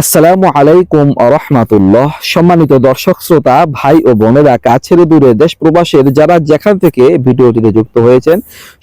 আসসালামু আলাইকুম রহমাতুল্লাহ। সম্মানিত দর্শক, শ্রোতা, ভাই ও বোনেরা, কাছের দূরে দেশ প্রবাসের যারা যেখান থেকে ভিডিওটিতে যুক্ত হয়েছেন,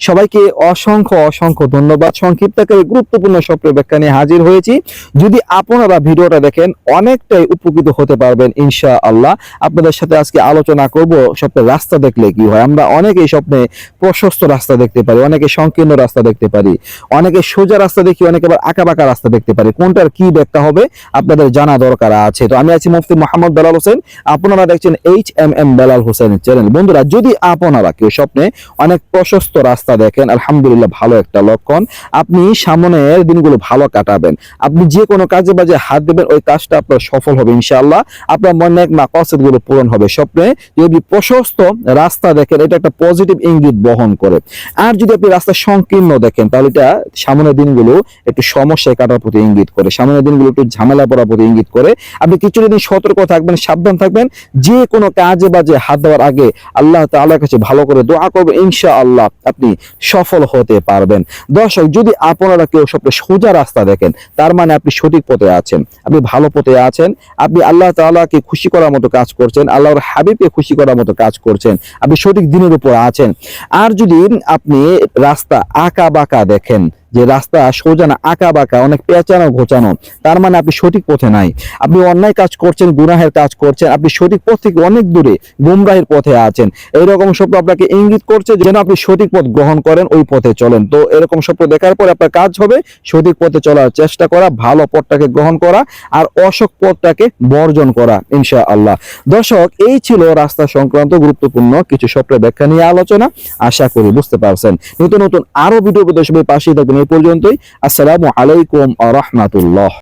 সবাইকে অসংখ্য অসংখ্য ধন্যবাদ। সংক্ষিপ্ত করে গুরুত্বপূর্ণ স্বপ্ন ব্যাখ্যা নিয়ে হাজির হয়েছি। যদি আপনারা ভিডিওটা দেখেন, অনেকটাই উপকৃত হতে পারবেন ইনশা আল্লাহ আপনাদের সাথে আজকে আলোচনা করব স্বপ্নের রাস্তা দেখলে কি হয়। আমরা অনেকেই স্বপ্নে প্রশস্ত রাস্তা দেখতে পারি, অনেকে সংকীর্ণ রাস্তা দেখতে পারি, অনেকে সোজা রাস্তা দেখি, অনেকে আবার আঁকা বাঁকা রাস্তা দেখতে পারি। কোনটার কি ব্যাখ্যা হবে? আপনাদের জানা দরকার আছে। তো আমি আছি মুফতি মোহাম্মদ বেলাল হোসেন। আপনারা দেখছেন H M M Belal Hossain channel বন্ধুরা, যদি আপনারা কেউ স্বপ্নে অনেক প্রশস্ত রাস্তা দেখেন, আলহামদুলিল্লাহ ভালো একটা লক্ষণ। আপনি সামনের দিনগুলো ভালো কাটাবেন। আপনি যে কোনো কাজে বাজে হাত দেবেন, ওই কাজটা আপনার সফল হবে ইনশাআল্লাহ। আপনার মনে এক মাকাসেদগুলো পূরণ হবে স্বপ্নে। যদি প্রশস্ত রাস্তা দেখেন, এটা একটা পজিটিভ ইঙ্গিত বহন করে। আর যদি আপনি রাস্তা সংকীর্ণ দেখেন, তাহলে এটা সামনের দিনগুলো একটু সমস্যায় কাটার প্রতি ইঙ্গিত করে। সামনের দিনগুলো একটু ঝামেলা পড়ার প্রতি ইঙ্গিত করে। আপনি কিছুটা দিন সতর্ক থাকবেন, সাবধান থাকবেন। যে কোনো কাজে বাজে হাত দেওয়ার আগে আল্লাহ তাআলার কাছে ভালো করে দোয়া করবেন ইনশা আল্লাহ আপনি সফল হতে পারবেন। দর্শক, যদি আপনারা কেউ স্বপ্নে সোজা রাস্তা দেখেন, তার মানে আপনি সঠিক পথে আছেন, আপনি ভালো পথে আছেন, আপনি আল্লাহ তাআলাকে খুশি করার মতো কাজ করছেন, আল্লাহর হাবিবকে খুশি করার মতো কাজ করছেন, আপনি সঠিক দিনের উপর আছেন। আর যদি আপনি রাস্তা আঁকা বাঁকা দেখেন যে রাস্তা সোজা না আঁকা বাঁকা অনেক পেঁচানো, ঘোচানো, তার মানে আপনি সঠিক পথে নাই। আপনি অন্যায় কাজ করছেন, গুনাহের কাজ করছেন, আপনি সঠিক পথ থেকে অনেক দূরে গুমরাহের পথে আছেন। এইরকম স্বপ্ন আপনাকে ইঙ্গিত করছে যেন আপনি সঠিক পথ গ্রহণ করেন, ওই পথে চলেন। তো এরকম স্বপ্ন দেখার পর আপনার কাজ হবে সঠিক পথে চলার চেষ্টা করা, ভালো পথটাকে গ্রহণ করা আর অশোক পথটাকে বর্জন করা ইনশা আল্লাহ দর্শক, এই ছিল রাস্তা সংক্রান্ত গুরুত্বপূর্ণ কিছু স্বপ্নের ব্যাখ্যা নিয়ে আলোচনা। আশা করি বুঝতে পারছেন। নতুন নতুন আরও ভিডিও সবাই পাশেই থাকবেন। এই পর্যন্তই। আসসালামু আলাইকুম আ রহমাতুল্লাহ।